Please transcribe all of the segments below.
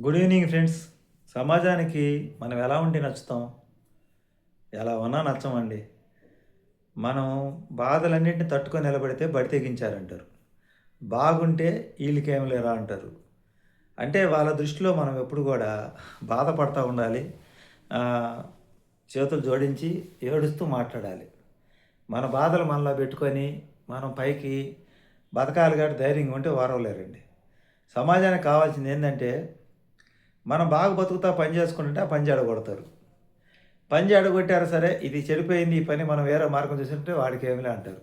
Good evening friends సమాజానికి మనం ఎలా ఉంటే నచ్చుతాం? ఎలా ఉన్నా నచ్చమండి. మనం బాధలన్నింటిని తట్టుకొని నిలబడితే బడి తెగించారంటారు. బాగుంటే వీళ్ళకేం లేరా అంటారు. అంటే వాళ్ళ దృష్టిలో మనం ఎప్పుడు కూడా బాధపడతా ఉండాలి. చేతులు జోడించి ఏడుస్తూ మాట్లాడాలి. మన బాధలు మనలో పెట్టుకొని మనం పైకి బతకాలి కాబట్టి ధైర్యంగా ఉంటే వారవలేరండి. సమాజానికి కావాల్సింది ఏంటంటే మనం బాగా బతుకుతా పని చేసుకుంటుంటే ఆ పని చెడగొడతారు పని చెడగొట్టారు సరే ఇది చెడిపోయింది ఈ పని మనం వేరే మార్గం చూసుకుంటే వాడికి ఏమిలే అంటారు.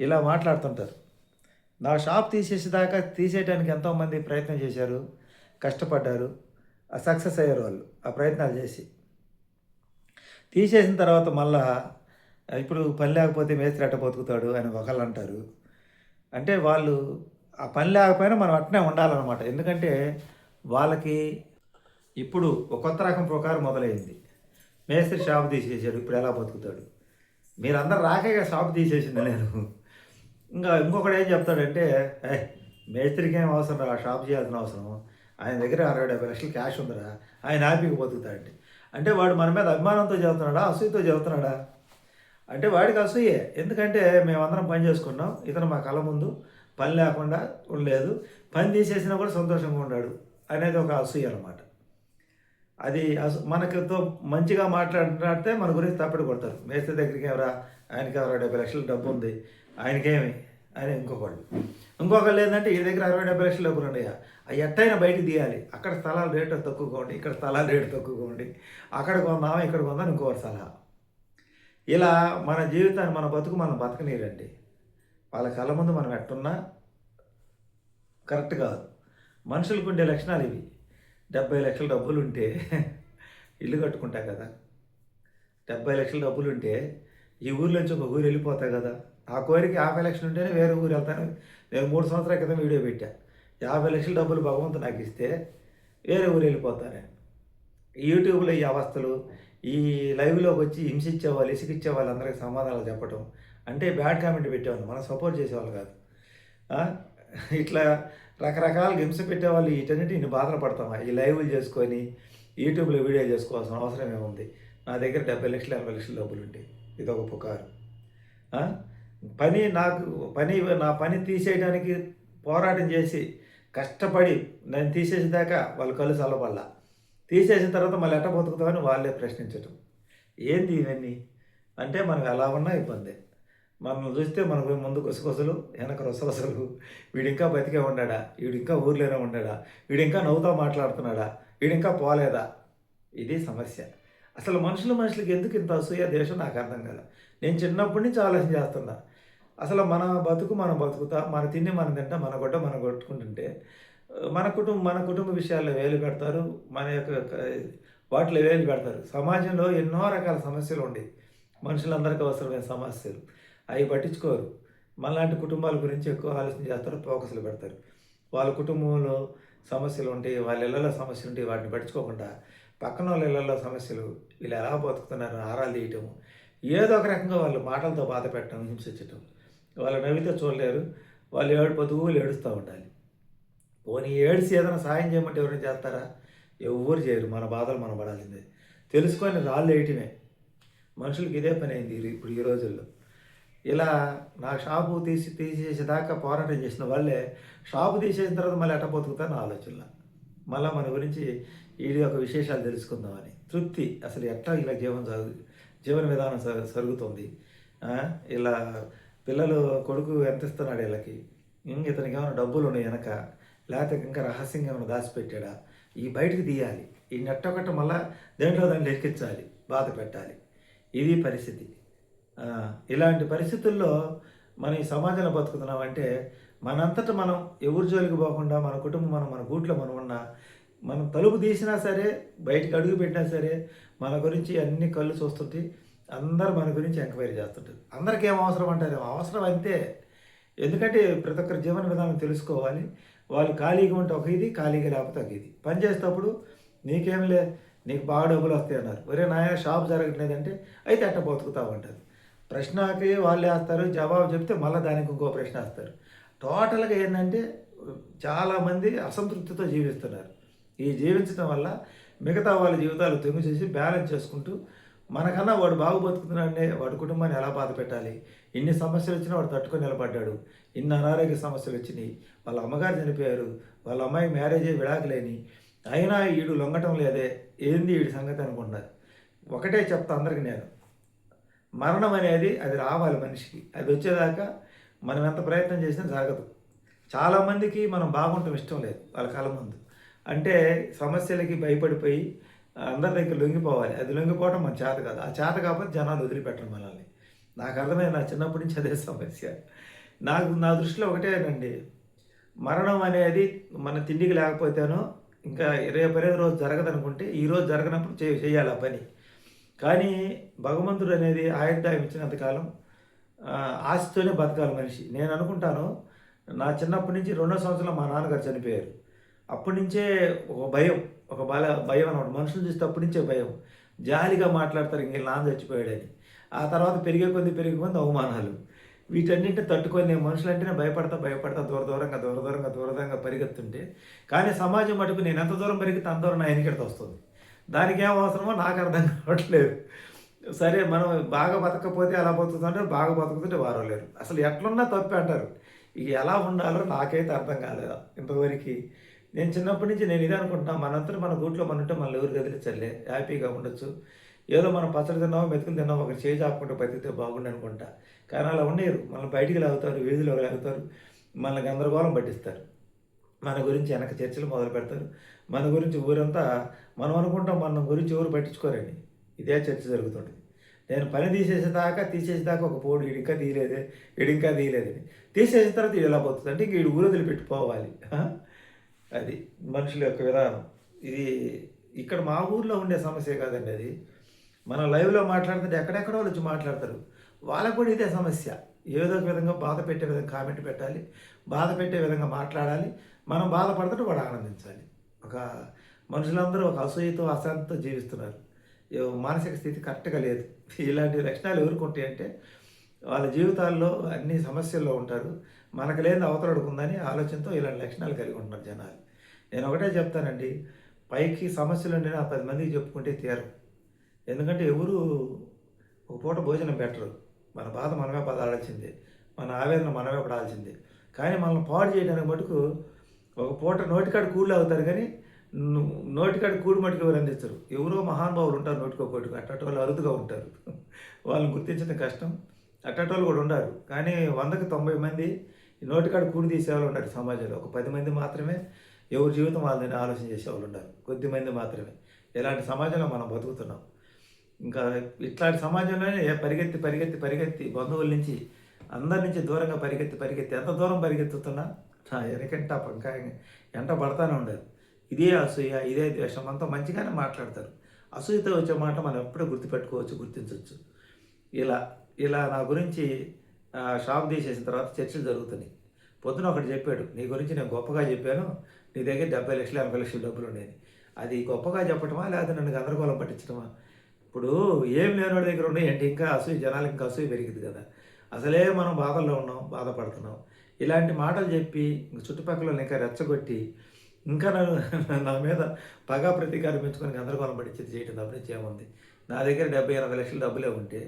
ఇలా మాట్లాడుతుంటారు. నా షాప్ తీసేసేదాకా తీసేయడానికి ఎంతోమంది ప్రయత్నం చేశారు కష్టపడ్డారు సక్సెస్ అయ్యారు వాళ్ళు ఆ ప్రయత్నాలు చేసి. తీసేసిన తర్వాత మళ్ళా ఇప్పుడు పని లేకపోతే మేస్త్రి అట్ట బతుకుతాడు అని ఒకళ్ళు అంటారు. అంటే వాళ్ళు ఆ పని లేకపోయినా మనం అట్నే ఉండాలన్నమాట. ఎందుకంటే వాళ్ళకి ఇప్పుడు ఒక కొత్త రకం ప్రకారం మొదలైంది. మేస్త్రి షాప్ తీసేసాడు ఇప్పుడు ఎలా బతుకుతాడు? మీరందరూ రాకే షాప్ తీసేసింది నేను. ఇంకా ఇంకొకడు ఏం చెప్తాడంటే ఏ మేస్త్రికి ఏం అవసరం రా షాప్ చేయాల్సిన అవసరం. ఆయన దగ్గర అరవై డెబ్బై లక్షలు క్యాష్ ఉందిరా ఆయన హ్యాపీకి బతుకుతాడండి అంటే. వాడు మన మీద అభిమానంతో చదువుతున్నాడా అసూయతో చదువుతున్నాడా అంటే వాడికి అసూయే. ఎందుకంటే మేమందరం పని చేసుకున్నాం ఇతను మా కళ్ళ ముందు పని లేకుండా ఉండలేదు. పని తీసేసినా కూడా సంతోషంగా ఉన్నాడు అనేది ఒక అసూయ అనమాట అది మనకితో మంచిగా మాట్లాడితే మన గురించి తప్పటి కొడతారు. మేస్త్రి దగ్గరికి ఎవరా? ఆయనకి ఎవరా డెబ్బై లక్షల డబ్బు ఉంది. ఆయనకేమి? అని ఇంకొకళ్ళు. ఇంకొకళ్ళు ఏంటంటే ఈ దగ్గర అరవై డెబ్బై లక్షల డబ్బులు ఉన్నాయా? అవి ఎట్టయినా బయటకు తీయాలి. అక్కడ స్థలాలు రేటు తక్కువగా ఉండి ఇక్కడ స్థలాలు రేటు తక్కువగా ఉండి అక్కడ కొందామా ఇక్కడ కొందాం ఇంకోటి సలహా. ఇలా మన జీవితాన్ని మన బతుకు మనం బతకనీరండి వాళ్ళ కళ్ళ ముందు మనం ఎట్టున్నా కరెక్ట్ కాదు. మనుషులకు ఉండే లక్షణాలు ఇవి. డెబ్బై లక్షల డబ్బులు ఉంటే ఇల్లు కట్టుకుంటా కదా. డెబ్బై లక్షల డబ్బులు ఉంటే ఈ ఊర్లోంచి ఒక ఊరు వెళ్ళిపోతా కదా. ఆ కోరిక యాభై లక్షలు ఉంటేనే వేరే ఊరు వెళ్తాను. నేను మూడు సంవత్సరాల క్రితం వీడియో పెట్టా. యాభై లక్షల డబ్బులు భగవంతు నాకు ఇస్తే వేరే ఊరు వెళ్ళిపోతాను. యూట్యూబ్లో ఈ అవస్థలు ఈ లైవ్లోకి వచ్చి హింసించే వాళ్ళు ఇసుకిచ్చే వాళ్ళందరికీ సమాధానాలు చెప్పటం. అంటే బ్యాడ్ కామెంట్ పెట్టేవాళ్ళు. మనం సపోర్ట్ చేసేవాళ్ళు కాదు. ఇట్లా రకరకాల హింస పెట్టేవాళ్ళు వీటన్నిటి ఇన్ని బాధలు పడతామా ఈ లైవ్లు చేసుకొని యూట్యూబ్లో వీడియో చేసుకోవాల్సిన అవసరం ఏముంది? నా దగ్గర డెబ్బై లక్షలు ఎనభై లక్షల డబ్బులు ఉంటాయి ఇది ఒక పుకారు పని నాకు పని నా పని తీసేయడానికి పోరాటం చేసి కష్టపడి నేను తీసేసేదాకా వాళ్ళు కళ్ళు చల్లబల్లా తీసేసిన తర్వాత మళ్ళీ ఎట్ట బతుకుతామని వాళ్ళే ప్రశ్నించటం. ఏంది ఇవన్నీ? అంటే మనం ఎలా ఉన్నా ఇబ్బంది. మనల్ని చూస్తే మనకు ముందు కొసకొసలు వెనక రొసరొసలు. వీడు ఇంకా బతికే ఉన్నాడా? వీడు ఇంకా ఊర్లోనే ఉన్నాడా? వీడు ఇంకా నవ్వుతా మాట్లాడుతున్నాడా? వీడు ఇంకా పోలేదా? ఇది సమస్య. అసలు మనుషులు మనుషులకి ఎందుకు ఇంత అసూయ దేశం నాకు అర్థం కదా నేను చిన్నప్పటి నుంచి ఆలోచన చేస్తున్నా. అసలు మన బతుకు మనం బతుకుతా మన తిండి మనం తింటా మన గొడ్డ మనం కొట్టుకుంటుంటే మన కుటుంబం మన కుటుంబ విషయాల్లో వేలు పెడతారు మన యొక్క వాటిలో వేలు పెడతారు. సమాజంలో ఎన్నో రకాల సమస్యలు ఉండేవి. మనుషులందరికీ అవసరమైన సమస్యలు. అవి పట్టించుకోరు. మనలాంటి కుటుంబాల గురించి ఎక్కువ ఆలోచన చేస్తారు ఫోకస్లు పెడతారు. వాళ్ళ కుటుంబంలో సమస్యలు ఉంటాయి వాళ్ళ ఇళ్ళలో సమస్యలు ఉంటాయి వాటిని పట్టించుకోకుండా పక్కన వాళ్ళ ఇళ్ళలో సమస్యలు వీళ్ళు ఎలా బతుకుతున్నారు ఆరాలు తీయటం ఏదో ఒక రకంగా వాళ్ళు మాటలతో బాధ పెట్టడం హింసించటం. వాళ్ళు నవ్వితే చూడలేరు వాళ్ళు ఏడు ఏడుస్తూ ఉండాలి. పోనీ ఏడిసి ఏదైనా సాయం చేయమంటే ఎవరైనా చేస్తారా? ఎవరు చేయరు మన బాధలు మనం పడాల్సిందే. తెలుసుకొని రాళ్ళు వేయటమే. మనుషులకి ఇదే పని అయింది ఇప్పుడు ఈ రోజుల్లో. ఇలా నా షాపు తీసి తీసేసేదాకా పోరాటం చేసిన వాళ్ళే షాపు తీసేసిన తర్వాత మళ్ళీ ఎట్ట బతుకుతాను ఆలోచనలో. మళ్ళీ మన గురించి వీడి యొక్క విశేషాలు తెలుసుకుందామని. తృప్తి. అసలు ఎట్లా ఇలా జీవనం సాగు జీవన విధానం సరుగుతుంది? జరుగుతుంది ఇలా పిల్లలు కొడుకు ఎంత ఇస్తున్నాడు వీళ్ళకి? ఇంక ఇతనికి ఏమైనా డబ్బులు ఉన్నాయి వెనక? లేకపోతే ఇంకా రహస్యంగా ఏమైనా దాచిపెట్టాడా? ఈ బయటికి తీయాలి. ఈ నెట్టొకట మళ్ళా దేంట్లో దాన్ని లెక్కించాలి బాధ పెట్టాలి. ఇది పరిస్థితి. ఇలాంటి పరిస్థితుల్లో మనం ఈ సమాజంలో బతుకుతున్నామంటే మనంతట మనం ఎవరి జోలికి పోకుండా మన కుటుంబం మనం మన గూట్లో మనం ఉన్నా మనం తలుపు తీసినా సరే బయటికి అడుగు పెట్టినా సరే మన గురించి అన్ని కళ్ళు చూస్తుంటే అందరు మన గురించి ఎంక్వైరీ చేస్తుంటారు అందరికి ఏం అవసరం అంటారు అవసరం అంతే. ఎందుకంటే ప్రతి ఒక్కరి జీవన విధానం తెలుసుకోవాలి. వాళ్ళు ఖాళీగా ఉంటే ఒక ఇది ఖాళీగా లేకపోతే ఒక ఇది. పని చేసేటప్పుడు నీకేం లే నీకు బాగా డబ్బులు వస్తాయి అన్నారు. ఒరే నాయన షాప్ జరగట్లేదంటే అయితే అట్ట బతుకుతావు అంటారు. ప్రశ్నకి వాళ్ళు వేస్తారు జవాబు చెప్తే మళ్ళీ దానికి ఇంకో ప్రశ్న వేస్తారు. టోటల్గా ఏంటంటే చాలామంది అసంతృప్తితో జీవిస్తున్నారు. ఈ జీవించడం వల్ల మిగతా వాళ్ళ జీవితాలు తెంగు చేసి బ్యాలెన్స్ చేసుకుంటూ మనకన్నా వాడు బాగు బతుకుతున్నాడే వాడి కుటుంబాన్ని ఎలా బాధ పెట్టాలి? ఇన్ని సమస్యలు వచ్చినా వాడు తట్టుకొని నిలబడ్డాడు. ఇన్ని అనారోగ్య సమస్యలు వచ్చినాయి. వాళ్ళ అమ్మగారు చనిపోయారు. వాళ్ళ అమ్మాయి మ్యారేజ్ విడాకలేని. అయినా ఈడు లొంగటం లేదే. ఏంది వీడి సంగతి అనుకుంటున్నారు ఒకటే చెప్తా అందరికి నేను. మరణం అనేది అది రావాలి మనిషికి. అది వచ్చేదాకా మనం ఎంత ప్రయత్నం చేసినా జరగదు. చాలామందికి మనం బాగుంటాం ఇష్టం లేదు వాళ్ళ కాలం ముందు. అంటే సమస్యలకి భయపడిపోయి అందరి దగ్గర లొంగిపోవాలి. అది లొంగిపోవడం మన చేత కాదు. ఆ చేత కాకపోతే జనాలు వదిలిపెట్టడం మనల్ని. నాకు అర్థమైంది. నా చిన్నప్పటి నుంచి అదే సమస్య. నాకు నా దృష్టిలో ఒకటేనండి మరణం అనేది మన తిండికి లేకపోతేనో ఇంకా రేపు రోజు జరగదనుకుంటే ఈరోజు జరగనప్పుడు చే చేయాలి ఆ పని. కానీ భగవంతుడు అనేది ఆయుర్దాయం ఇచ్చినంతకాలం ఆశతోనే బతకాలి మనిషి. నేను అనుకుంటాను నా చిన్నప్పటి నుంచి రెండో సంవత్సరం మా నాన్నగారు చనిపోయారు. అప్పటి నుంచే ఒక భయం ఒక బల భయం అనమాట మనుషులు చూస్తే అప్పటి నుంచే భయం. జాలిగా మాట్లాడతారు ఇంక నాన్న చచ్చిపోయాడని. ఆ తర్వాత పెరిగే కొద్ది పెరిగే కొద్ది అవమానాలు. వీటన్నింటిని తట్టుకొని నేను మనుషులంటేనే భయపడతా భయపడతా దూర దూరంగా దూర దూరంగా దూర దూరంగా పరిగెత్తుంటే. కానీ సమాజం మటుకు నేను ఎంత దూరం పెరిగితే అంత దూరం నా వెనకెడత వస్తుంది. దానికి ఏం అవసరమో నాకు అర్థం కావట్లేదు. సరే మనం బాగా బతకపోతే ఎలా బతుకుతుంటే బాగా బతుకుతుంటే వారో లేరు. అసలు ఎట్లున్నా తప్పే అంటారు. ఇక ఎలా ఉండాలో నాకైతే అర్థం కాలేదు ఇంతవరకు. నేను చిన్నప్పటి నుంచి నేను ఇదే అనుకుంటున్నా మనంతా మన గూట్లో మన ఉంటే మన ఎవరు కదిలించలే హ్యాపీగా ఉండొచ్చు. ఏదో మనం పచ్చడి తిన్నామో మెతుకులు తిన్నామో ఒకటి చేయి ఆపుకుంటే బతికితే బాగుండు అనుకుంటా. కానీ అలా ఉండేరు. మనల్ని బయటికి లాగుతారు వీధిలో లాగుతారు. మనల్ని గందరగోళం పట్టిస్తారు. మన గురించి వెనక చర్చలు మొదలు పెడతారు మన గురించి ఊరంతా మనం అనుకుంటాం మన గురించి ఎవరు పట్టించుకోరని ఇదే చర్చ జరుగుతుంది. నేను పని తీసేసేదాకా తీసేసేదాకా ఒక పోడు ఇంకా తీయలేదే ఈడింకా తీయలేదని తీసేసిన తర్వాత ఇది ఎలా పోతుంది అంటే ఇంక ఊరు వదిలిపెట్టుకోవాలి. అది మనుషుల యొక్క విధానం. ఇది ఇక్కడ మా ఊర్లో ఉండే సమస్య కాదండి అది. మనం లైవ్లో మాట్లాడుతుంటే ఎక్కడెక్కడ వాళ్ళు వచ్చి మాట్లాడతారు. వాళ్ళకు కూడా ఇదే సమస్య. ఏదో ఒక విధంగా బాధ పెట్టే విధంగా కామెంట్ పెట్టాలి బాధ పెట్టే విధంగా మాట్లాడాలి మనం బాధపడుతుంటే వాడు ఆనందించాలి. ఒక మనుషులందరూ ఒక అసూయతో అశాంతితో జీవిస్తున్నారు. ఏ- మానసిక స్థితి కరెక్ట్గా లేదు. ఇలాంటి లక్షణాలు ఎవరికి అంటే వాళ్ళ జీవితాల్లో అన్ని సమస్యల్లో ఉంటారు. మనకు లేని అవతలడుకుందని ఉందని ఆలోచనతో ఇలాంటి లక్షణాలు కలిగి ఉంటున్నారు జనాలు. నేను ఒకటే చెప్తానండి పైకి సమస్యలు ఉండి ఆ పది మందికి చెప్పుకుంటే తీరు ఎందుకంటే ఎవరు ఒక పూట భోజనం పెట్టరు. మన బాధ మనమే పదాడాల్సిందే మన ఆవేదన మనమే పడాల్సిందే. కానీ మనల్ని పాడు చేయడానికి మటుకు ఒక పూట నోటికాడ కూళ్ళు అవుతారు కానీ నోటికాడ కూడు మటుకు ఎవరు అందిస్తారు ఎవరో మహానుభావులు ఉంటారు నోటికో అట్టటి వాళ్ళు అరుదుగా ఉంటారు. వాళ్ళని గుర్తించడం కష్టం. అట్టటి వాళ్ళు కూడా ఉండరు. కానీ వందకి తొంభై మంది ఈ నోటికాడ కూడి తీసేవాళ్ళు ఉంటారు సమాజంలో. ఒక పది మంది మాత్రమే ఎవరి జీవితం వాళ్ళని ఆలోచన చేసేవాళ్ళు ఉంటారు కొద్ది మంది మాత్రమే. ఇలాంటి సమాజంలో మనం బతుకుతున్నాం. ఇంకా ఇట్లాంటి సమాజంలోనే పరిగెత్తి పరిగెత్తి పరిగెత్తి బంధువుల నుంచి అందరి నుంచి దూరంగా పరిగెత్తి పరిగెత్తి ఎంత దూరం పరిగెత్తుతున్నా నా వెనకంట ఇంకా ఎంట పడతానే ఉండదు. ఇదే అసూయ ఇదే ద్వేషం. అంతా మంచిగానే మాట్లాడతారు. అసూయతో వచ్చే మాట మనం ఎప్పుడూ గుర్తుపెట్టుకోవచ్చు గుర్తించవచ్చు. ఇలా ఇలా నా గురించి షాప్ తీసేసిన తర్వాత చర్చలు జరుగుతున్నాయి. పొద్దున ఒకటి చెప్పాడు నీ గురించి నేను గొప్పగా చెప్పాను. నీ దగ్గర డెబ్బై లక్షలు ఎనభై లక్షలు డబ్బులు ఉండేది అది గొప్పగా చెప్పటమా? లేదా నన్ను గందరగోళం పట్టించడమా ఇప్పుడు ఏం లేనివాడి దగ్గర ఉన్నాయి అంటే ఇంకా అసూయ జనాలకు ఇంకా అసూయ పెరిగింది కదా. అసలే మనం బాధల్లో ఉన్నాం బాధపడుతున్నాం. ఇలాంటి మాటలు చెప్పి చుట్టుపక్కల ఇంకా రెచ్చగొట్టి ఇంకా నన్ను నా మీద పగా ప్రతీకారం పెంచుకొని గందరగోళం పడిచ్చేది చేయటం తప్ప నుంచి ఏముంది? నా దగ్గర డెబ్బై ఎనభై లక్షల డబ్బులే ఉంటే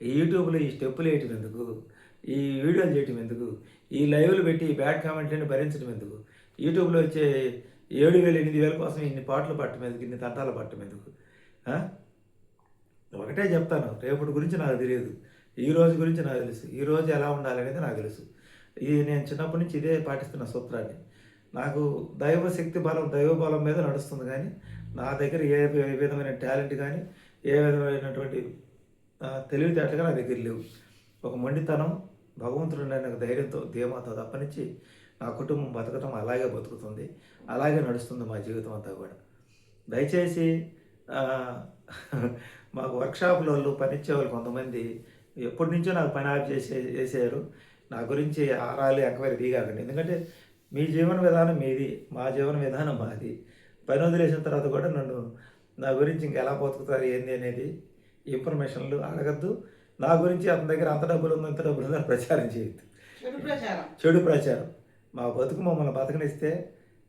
ఈ యూట్యూబ్లో ఈ స్టెప్పులు వేయటం ఎందుకు? ఈ వీడియోలు చేయటం ఎందుకు? ఈ లైవ్లు పెట్టి ఈ బ్యాడ్ కామెంట్లను భరించడం ఎందుకు? యూట్యూబ్లో వచ్చే ఏడు వేలు ఎనిమిది వేల కోసం ఇన్ని పాటలు పట్టడం ఎందుకు? ఇన్ని తంటాలు పట్టడం ఎందుకు? ఒకటే చెప్తాను. రేపటి గురించి నాకు తెలియదు. ఈ రోజు గురించి నాకు తెలుసు. ఈ రోజు ఎలా ఉండాలనేది నాకు తెలుసు. ఇది నేను చిన్నప్పటి నుంచి ఇదే పాటిస్తున్న సూత్రాన్ని. నాకు దైవ శక్తి బలం దైవ బలం మీద నడుస్తుంది కానీ నా దగ్గర ఏ ఏ విధమైన టాలెంట్ కానీ ఏ విధమైనటువంటి ఆ, నా దగ్గర లేవు. ఒక మొండితనం భగవంతుడు నాకు ధైర్యంతో ధీమాతో తప్పనిచ్చి నా కుటుంబం బతకటం అలాగే బతుకుతుంది. అలాగే నడుస్తుంది మా జీవితం అంతా కూడా. దయచేసి మాకు వర్క్షాపుల వాళ్ళు పనిచ్చే వాళ్ళు కొంతమంది ఎప్పటి నుంచో నాకు పని ఆఫ్ చేసే చేసారు నా గురించి ఆరాలి ఎంక్వైరీ దిగాకండి ఎందుకంటే మీ జీవన విధానం మీది మా జీవన విధానం మాది. పని వదిలేసిన తర్వాత కూడా నన్ను నా గురించి ఇంకా ఎలా బతుకుతారు ఏంది అనేది ఇన్ఫర్మేషన్లు అడగద్దు. నా గురించి అతని దగ్గర అంత డబ్బులు ఉందో ఇంత డబ్బులు ఉందో ప్రచారం చేయొద్దు. చెడు ప్రచారం. మా బతుకు మమ్మల్ని బతకనిస్తే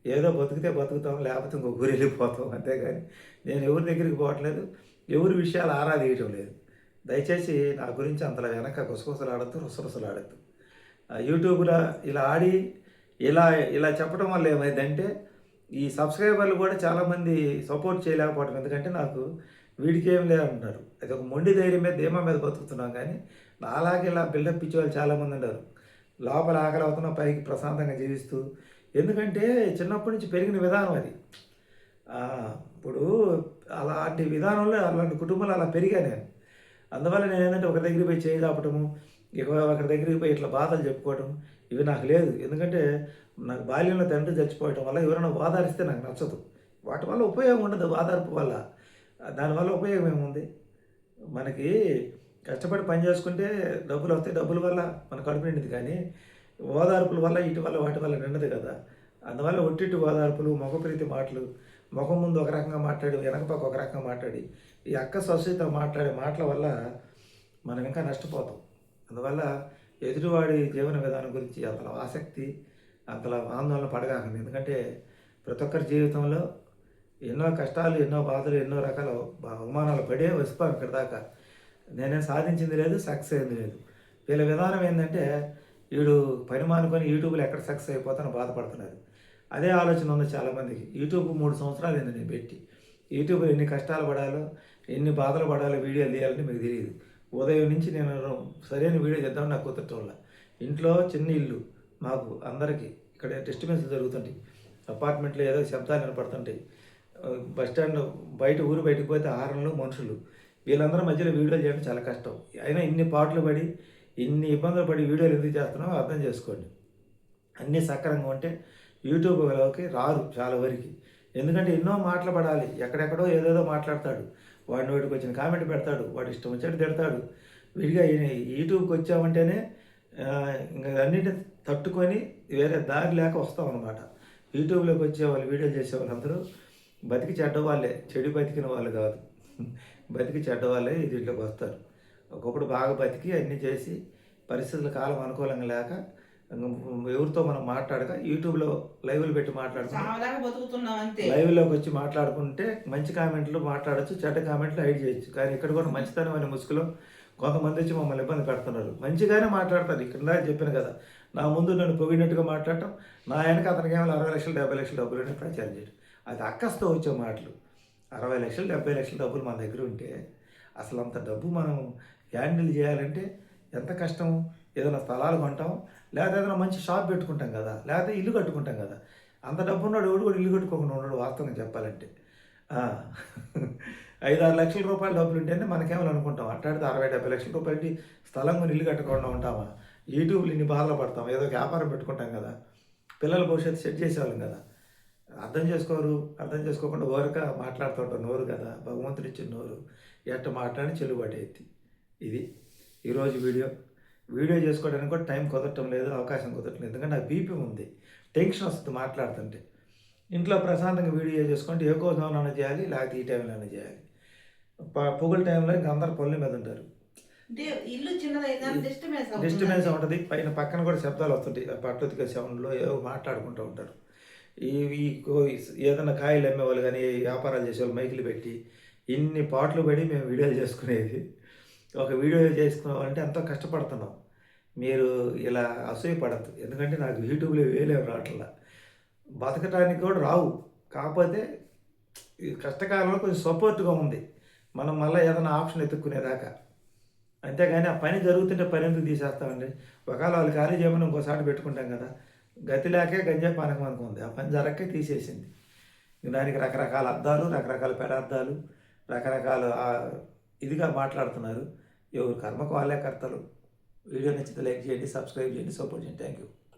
ఏదో బతుకుతే బతుకుతాం లేకపోతే ఇంకో ఊరు వెళ్ళిపోతాం అంతేగాని నేను ఎవరి దగ్గరికి పోవట్లేదు ఎవరి విషయాలు ఆరా తీయటం లేదు. దయచేసి నా గురించి అంతలా వెనక గుసగుసలాడద్దు రుసరుసలాడద్దు. ఆ యూట్యూబ్లో ఇలా ఆడి ఇలా ఇలా చెప్పడం వల్ల ఏమైందంటే ఈ సబ్స్క్రైబర్లు కూడా చాలామంది సపోర్ట్ చేయలేకపోవడం ఎందుకంటే నాకు వీడికి ఏం లేదంటున్నారు. అది ఒక మొండి ధైర్యం మీద ధీమా మీద బతుకుతున్నాం కానీ అలాగే ఇలా బిల్డప్ ఇచ్చే వాళ్ళు చాలామంది ఉన్నారు. లోపల ఆకలి అవుతున్నా పైకి ప్రశాంతంగా జీవిస్తూ ఎందుకంటే చిన్నప్పటి నుంచి పెరిగిన విధానం అది. ఇప్పుడు అలాంటి విధానంలో అలాంటి కుటుంబాలు అలా పెరిగా నేను. అందువల్ల నేను ఏంటంటే ఒక దగ్గర పోయి చేయి చాపటము ఇక ఒకరి దగ్గరికి పోయి ఇట్లా బాధలు చెప్పుకోవటం ఇవి నాకు లేదు. ఎందుకంటే నాకు బాల్యంలో తండ్రి చచ్చిపోవటం వల్ల ఎవరైనా ఓదారిస్తే నాకు నచ్చదు. వాటి వల్ల ఉపయోగం ఉండదు బాధార్పు వల్ల. దానివల్ల ఉపయోగం ఏముంది? మనకి కష్టపడి పని చేసుకుంటే డబ్బులు వస్తాయి డబ్బుల వల్ల మన కడుపు నిండింది కానీ ఓదార్పుల వల్ల ఇటు వల్ల వాటి వల్ల నిండదు కదా. అందువల్ల ఒట్టిటి ఓదార్పులు మొగప్రీతి మాటలు ముఖం ముందు ఒక రకంగా మాట్లాడి వెనక పక్క ఒక రకంగా మాట్లాడి ఈ అక్క సొసైటీతో మాట్లాడే మాటల వల్ల మనం ఇంకా నష్టపోతాం. అందువల్ల ఎదుటివాడి జీవన విధానం గురించి అంతలా ఆసక్తి అంతలా ఆందోళన పడగాకండి. ఎందుకంటే ప్రతి ఒక్కరి జీవితంలో ఎన్నో కష్టాలు ఎన్నో బాధలు ఎన్నో రకాల అవమానాలు పడే వస్తాం ఇక్కడ దాకా. నేనేం సాధించింది లేదు సక్సెస్ అయింది లేదు. వీళ్ళ విధానం ఏంటంటే వీడు పని మానుకొని యూట్యూబ్లో ఎక్కడ సక్సెస్ అయిపోతానో బాధపడుతున్నారు. అదే ఆలోచన ఉంది చాలామందికి. యూట్యూబ్ మూడు సంవత్సరాలు అయింది నేను పెట్టి. యూట్యూబ్ ఎన్ని కష్టాలు పడాలో ఎన్ని బాధలు పడాలో వీడియోలు తీయాలని మీకు తెలియదు. ఉదయం నుంచి నేను సరైన వీడియో చేద్దామని నాకు కుదరటం ఇంట్లో చిన్న ఇల్లు మాకు అందరికీ ఇక్కడ డిస్టర్బెన్స్ జరుగుతుంటాయి. అపార్ట్మెంట్లో ఏదో శబ్దాలు వినపడుతుంటాయి. బస్ స్టాండ్ బయట ఊరు బయటకు పోతే ఆరణలు మనుషులు. వీళ్ళందరి మధ్యలో వీడియోలు చేయడం చాలా కష్టం. అయినా ఇన్ని పాటలు పడి ఇన్ని ఇబ్బందులు పడి వీడియోలు ఎందుకు చేస్తున్నామో అర్థం చేసుకోండి. అన్నీ సక్రంగా ఉంటే యూట్యూబ్లోకి రారు చాలా వరకు. ఎందుకంటే ఎన్నో మాటలు పడాలి. ఎక్కడెక్కడో ఏదేదో మాట్లాడతాడు. వాడిని వాడికి వచ్చిన కామెంట్ పెడతాడు వాడు ఇష్టం వచ్చినట్టు తిడతాడు. విడిగా యూట్యూబ్కి వచ్చామంటేనే ఇంకా అన్నిటిని తట్టుకొని వేరే దారి లేక వస్తాం అనమాట యూట్యూబ్లోకి వచ్చే వాళ్ళు వీడియోలు చేసే వాళ్ళందరూ బతికి చెడ్డ వాళ్ళే చెడు బతికిన వాళ్ళు కాదు. బతికి చెడ్డ వాళ్ళే దీంట్లోకి వస్తారు. ఒకప్పుడు బాగా బతికి అన్నీ చేసి పరిస్థితుల కాలం అనుకూలంగా లేక ఎవరితో మనం మాట్లాడక యూట్యూబ్లో లైవ్లు పెట్టి మాట్లాడుకుంటాం లైవ్లోకి వచ్చి మాట్లాడుకుంటే మంచి కామెంట్లు మాట్లాడొచ్చు చెడ్డ కామెంట్లు హైడ్ చేయొచ్చు. కానీ ఇక్కడ కూడా మంచితనం అనే ముసుగులో కొంతమంది వచ్చి మమ్మల్ని ఇబ్బంది పెడుతున్నారు. మంచిగానే మాట్లాడతారు. ఇక్కడ చెప్పాను కదా నా ముందు నన్ను పొగిడినట్టుగా మాట్లాడటం నా వెనక అతనికి ఏమైనా అరవై లక్షలు డెబ్బై లక్షలు డబ్బులు అని ప్రచారం చేయడం. అది అక్కస్తో వచ్చే మాటలు. అరవై లక్షలు డెబ్బై లక్షల డబ్బులు మన దగ్గర ఉంటే అసలు అంత డబ్బు మనం హ్యాండిల్ చేయాలంటే ఎంత కష్టం? ఏదైనా స్థలాలు కొంటాం లేకపోతే ఏదైనా మంచి షాప్ పెట్టుకుంటాం కదా లేకపోతే ఇల్లు కట్టుకుంటాం కదా అంత డబ్బు ఉన్నాడు ఎవడు కూడా ఇల్లు కట్టుకోకుండా ఉన్నాడు వాస్తవంగా చెప్పాలంటే. ఐదు ఆరు లక్షల రూపాయల డబ్బులు ఉంటేనే మనకేమని అనుకుంటాం? అట్లాడితే అరవై డెబ్బై లక్షల రూపాయలకి స్థలం కొని ఇల్లు కట్టకుండా ఉంటామా? యూట్యూబ్లో ఇన్ని బాధలు పడతాం ఏదో వ్యాపారం పెట్టుకుంటాం కదా పిల్లల భవిష్యత్తు సెట్ చేసేవాళ్ళం కదా. అర్థం చేసుకోరు అర్థం చేసుకోకుండా ఓరక మాట్లాడుతుంటారు నోరు కదా భగవంతుడిచ్చిన నోరు. ఎట్ట మాట్లాడి చెల్లుబాటు అయింది ఇది ఈరోజు వీడియో. వీడియో చేసుకోవడానికి కూడా టైం కుదరటం లేదు అవకాశం కుదరటం లేదు. ఎందుకంటే నాకు బీపీ ఉంది. టెన్షన్ వస్తుంది మాట్లాడుతుంటే. ఇంట్లో ప్రశాంతంగా వీడియో చేసుకుంటే ఏ కోసమైనా చేయాలి లేకపోతే ఈ టైంలోనే చేయాలి. పొగుల టైంలో ఇంకా అందరు పనుల మీద ఉంటారు. డిస్టర్బెన్స్ ఉంటుంది. పైన పక్కన కూడా శబ్దాలు వస్తుంటాయి. ఆ పట్టుతిక సౌండ్లో ఏవో మాట్లాడుకుంటూ ఉంటారు. ఈ ఏదైనా కాయలు అమ్మేవాళ్ళు కానీ వ్యాపారాలు చేసేవాళ్ళు మైకులు పెట్టి ఇన్ని పాటలు పడి మేము వీడియోలు చేసుకునేది. ఒక వీడియో చేసుకున్నామంటే ఎంతో కష్టపడుతున్నాం మీరు ఇలా అసూయపడద్దు ఎందుకంటే నాకు యూట్యూబ్లో వేలేవు రావట్లా. బతకటానికి కూడా రావు. కాకపోతే ఈ కష్టకాలంలో కొంచెం సపోర్ట్గా ఉంది. మనం మళ్ళీ ఏదైనా ఆప్షన్ ఎత్తుక్కునేదాకా అంతేగాని ఆ పని జరుగుతుంటే పని ఎందుకు తీసేస్తామండి? ఒకవేళ వాళ్ళు ఖాళీ చేయమని ఇంకోసారి పెట్టుకుంటాం కదా. గతి లేకే గంజా పానకం అనుకుంది. ఆ పని జరగకే తీసేసింది. దానికి రకరకాల అర్థాలు రకరకాల పెడార్థాలు రకరకాల ఇదిగా మాట్లాడుతున్నారు. ఎవరు కర్మకు వాళ్ళే కర్తలు. వీడియో నచ్చితే లైక్ చేయండి సబ్స్క్రైబ్ చేయండి సపోర్ట్ చేయండి. Thank you